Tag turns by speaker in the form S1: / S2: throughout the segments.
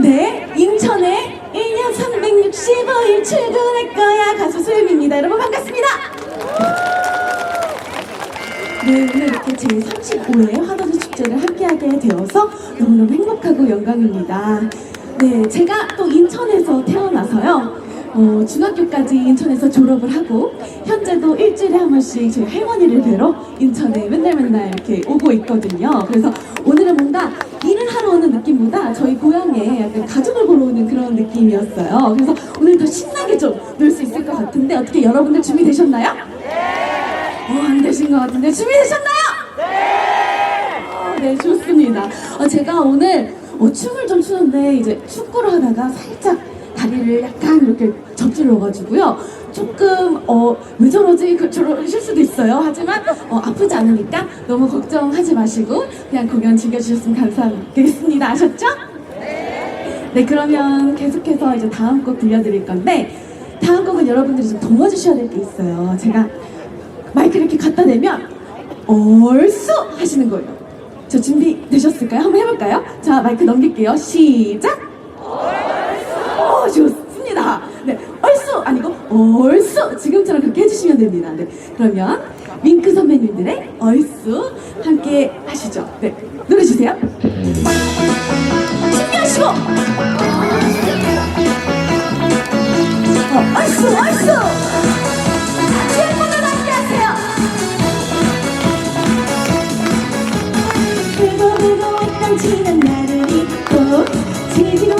S1: 네, 인천에 1년 365일 출근할 거야 가수 소유미입니다. 여러분 반갑습니다. 네, 오늘 이렇게 제 35회 화도수 축제를 함께하게 되어서 너무너무 행복하고 영광입니다. 네, 제가 또 인천에서 태어나서요. 어, 중학교까지 인천에서 졸업을 하고 현재도 일주일에 한 번씩 저희 할머니를 뵈러 인천에 맨날 맨날 이렇게 오고 있거든요. 그래서 오늘은 뭔가 일을 하러 오는 느낌보다 저희 고향에 약간 가족을 보러 오는 그런 느낌이었어요. 그래서 오늘 더 신나게 좀 놀 수 있을 것 같은데 어떻게 여러분들 준비되셨나요? 어, 안 되신 것 같은데 준비되셨나요? 네! 네, 좋습니다. 어, 제가 오늘 어, 춤을 좀 추는데 이제 축구를 하다가 살짝 다리를 약간 이렇게 접질러가지고요. 조금 어, 왜 저러지? 그, 저러실 수도 있어요. 하지만 어, 아프지 않으니까 너무 걱정하지 마시고 그냥 공연 즐겨주셨으면 감사하겠습니다. 아셨죠? 네, 그러면 계속해서 이제 다음 곡 들려드릴 건데 다음 곡은 여러분들이 좀 도와주셔야 될 게 있어요. 제가 마이크 이렇게 갖다 대면 얼쑤 하시는 거예요. 저 준비 되셨을까요? 한번 해볼까요? 자, 마이크 넘길게요. 시작! 얼쑤! 좋습니다. 네, 얼쑤! 지금처럼 그렇게 해주시면 됩니다. 네, 그러면 윙크 선배님들의 얼쑤 함께 하시죠. 네, 노래 주세요. 준비하시고! 어, 얼쑤! 얼쑤! 지난 날을 잊고 지지고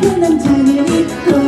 S1: 그 남자를 잊고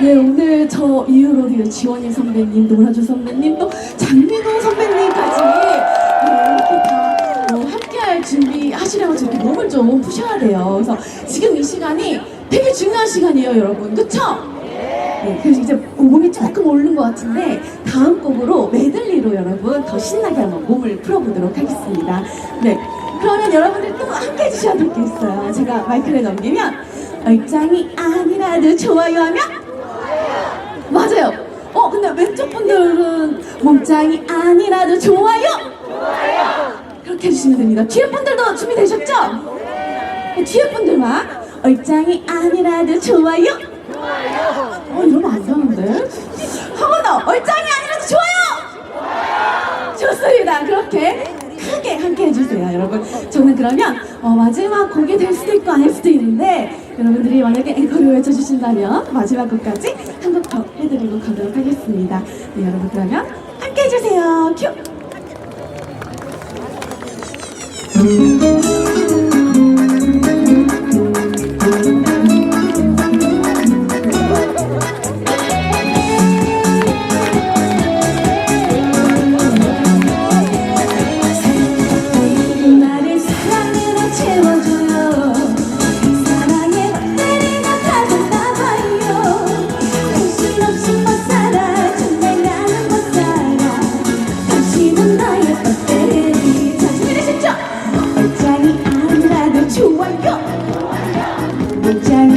S1: 네 오늘 저 이후로 지원일 선배님, 노라조 선배님, 또 장민호 선배님까지 네, 이렇게 다 어, 함께할 준비하시려면 저렇게 몸을 좀 푸셔야 돼요. 그래서 지금 이 시간이 되게 중요한 시간이에요, 여러분. 그쵸? 네, 그래서 이제 몸이 조금 오른 것 같은데 다음 곡으로 메들리로 여러분 더 신나게 한번 몸을 풀어보도록 하겠습니다. 네, 그러면 여러분들 또 함께 해 주셔야 될게 있어요. 제가 마이크를 넘기면 얼짱이 아니라도 좋아요 하면 맞아요. 어, 근데 왼쪽 분들은 몸짱이 아니라도 좋아요. 그렇게 해주시면 됩니다. 뒤에 분들도 준비되셨죠? 네, 뒤에 분들만 얼짱이 아니라도 좋아요. 어, 이러면 안 되는데? 한 번 더! 얼짱이 아니라도 좋아요! 좋습니다. 그렇게 크게 함께 해주세요, 여러분. 저는 그러면 어, 마지막 곡이 될 수도 있고 아닐 수도 있는데 여러분들이 만약에 앵커를 외쳐주신다면 마지막 곡까지 한 곡 더 해드리고 가도록 하겠습니다. 네, 여러분 그러면 함께 해주세요. 큐! 的家人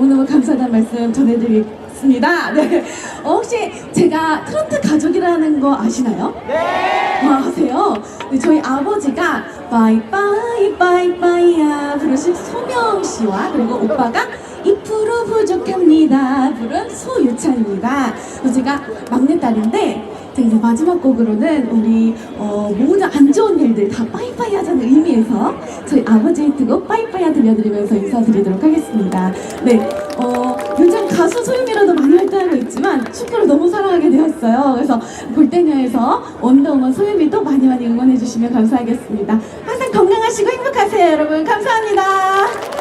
S1: 너무너무 감사하다는 말씀 전해드리겠습니다. 네. 어, 혹시 제가 트로트 가족이라는 거 아시나요? 네! 아, 아세요? 네, 저희 아버지가 빠이빠이 빠이빠이야 부르신 소명 씨와 그리고 오빠가 2% 부족합니다 부른 소유찬입니다. 제가 막내딸인데 제가 이제 마지막 곡으로는 우리 어, 모든 안 좋은 일들 다 빠이빠이 하자는 의미에서 저희 아버지의 뜨곡 빠이빠이 들려드리면서 인사드리도록 하겠습니다. 네, 어, 요즘 가수 소유미로도 많이 활동하고 있지만 축구를 너무 사랑하게 되었어요. 그래서 골대녀에서 원더우먼 소유미도 많이 많이 응원해 주시면 감사하겠습니다. 항상 건강하시고 행복하세요, 여러분. 감사합니다.